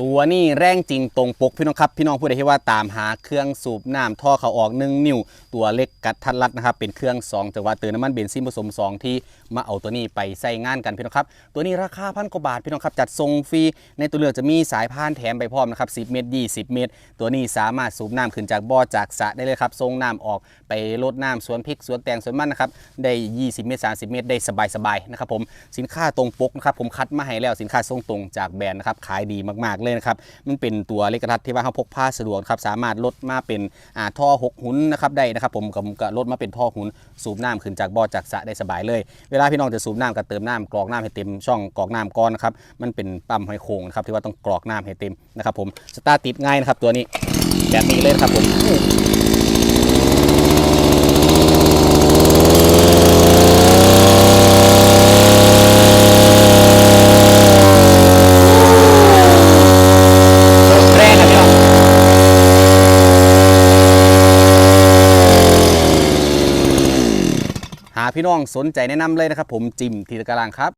ตัวนี้แรงจริงตรงปกพี่น้องครับ พี่น้องผู้ใดที่ว่าตามหาเครื่องสูบน้ำท่อเขาออก 1 นิ้ว ตัวเล็กกัดทัดรัดนะครับเป็นเครื่อง2จังหวะเติมน้ำมันเบนซินผสม 2 ที่มาเอาตัวนี้ไปใส่งานกันพี่น้องครับ ตัวนี้ราคาพันกว่าบาทพี่น้องครับ จัดส่งฟรีในตัวเลือกจะมีสายพานแถมไปพร้อมนะครับ10 เมตร 20 เมตร ตัวนี้สามารถสูบน้ำขึ้นจากบ่อจากสระได้เลยครับส่งน้ำออกไปลดน้ำสวนพริกสวนแตงสวนมันนะครับได้ 20 เมตร 30 เมตร ได้สบายๆนะครับผมสินค้าตรงปกนะครับผมคัดมาให้แล้วสินค้าส่งตรงจากแบรนด์นะครับขายดีมากๆเลยนะครับ มันเป็นตัวเล็กกระทัดที่ว่าเขาพกพาสะดวกครับ สามารถลดมาเป็นอ่าท่อหกหุ้นนะครับได้นะครับ ผมกับก็ลดมาเป็นท่อหุ้นสูบน้ำขึ้นจากบ่อจากสระได้สบายเลย เวลาพี่น้องจะสูบน้ำก็เติมน้ำกรอกน้ำให้เต็มช่องกรอกน้ำก้อนนะครับ มันเป็นปั๊มห้อยโค้งนะครับที่ว่าต้องกรอกน้ำให้เต็มนะครับผมสตาร์ทติดง่ายนะครับตัวนี้แบบนี้เลยนะครับผม แรงครับพี่น้อง หาพี่น้องสนใจแนะนำเลยนะครับ ผมจิมทีตะการังครับ